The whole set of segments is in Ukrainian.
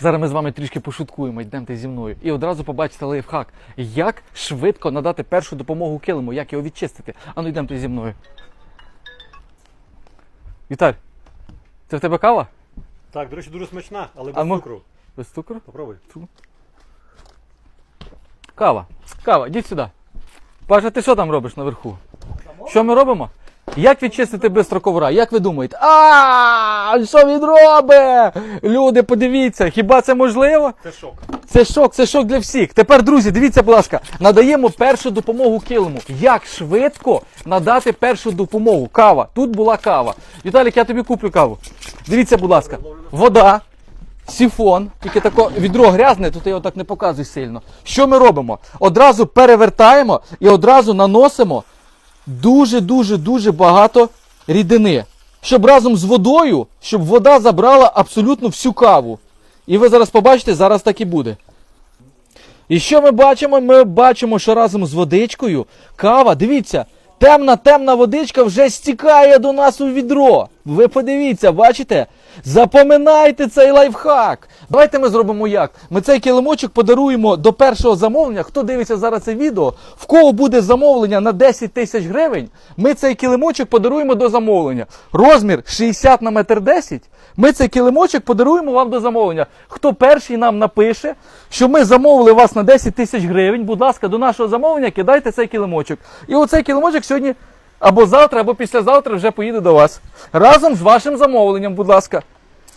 Зараз ми з вами трішки пошуткуємо, йдемте зі мною. І одразу побачите лайфхак, як швидко надати першу допомогу килиму, як його відчистити. Ану, йдемте зі мною. Віталь, це в тебе кава? Так, до речі, дуже смачна, але А без ми- цукру. Без цукру? Попробуй. Кава. Кава, йдіть сюди. Паша, ти що там робиш наверху? Що ми робимо? Як відчистити бистро ковра? Як ви думаєте? А, що він робить? Люди, подивіться, хіба це можливо? Це шок. Це шок, це шок для всіх. Тепер, друзі, дивіться, будь ласка, надаємо першу допомогу килиму. Як швидко надати першу допомогу? Кава. Тут була кава. Віталік, я тобі куплю каву. Дивіться, будь ласка, вода, сіфон, тільки тако відро грязне, тут я його так не показую сильно. Що ми робимо? Одразу перевертаємо і одразу наносимо дуже-дуже дуже багато рідини. Щоб разом з водою, щоб вода забрала абсолютно всю каву. І ви зараз побачите, зараз так і буде. І що ми бачимо? Ми бачимо, що разом з водичкою кава, дивіться, темна темна водичка вже стікає до нас у відро. Ви подивіться, бачите? Запам'ятайте цей лайфхак. Давайте ми зробимо як. Ми цей килимочок подаруємо до першого замовлення. Хто дивиться зараз це відео, в кого буде замовлення на 10 тисяч гривень, ми цей килимочок подаруємо до замовлення. Розмір 60 на метр 10. Ми цей килимочок подаруємо вам до замовлення. Хто перший нам напише, що ми замовили вас на 10 тисяч гривень, будь ласка, до нашого замовлення кидайте цей килимочок. І оцей килимочок сьогодні або завтра, або післязавтра вже поїде до вас. Разом з вашим замовленням, будь ласка.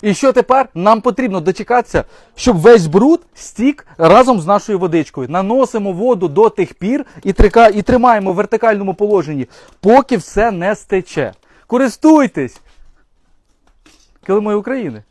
І що тепер? Нам потрібно дочекатися, щоб весь бруд стік разом з нашою водичкою. Наносимо воду до тих пір і, трика, і тримаємо в вертикальному положенні, поки все не стече. Користуйтесь! Килимою України.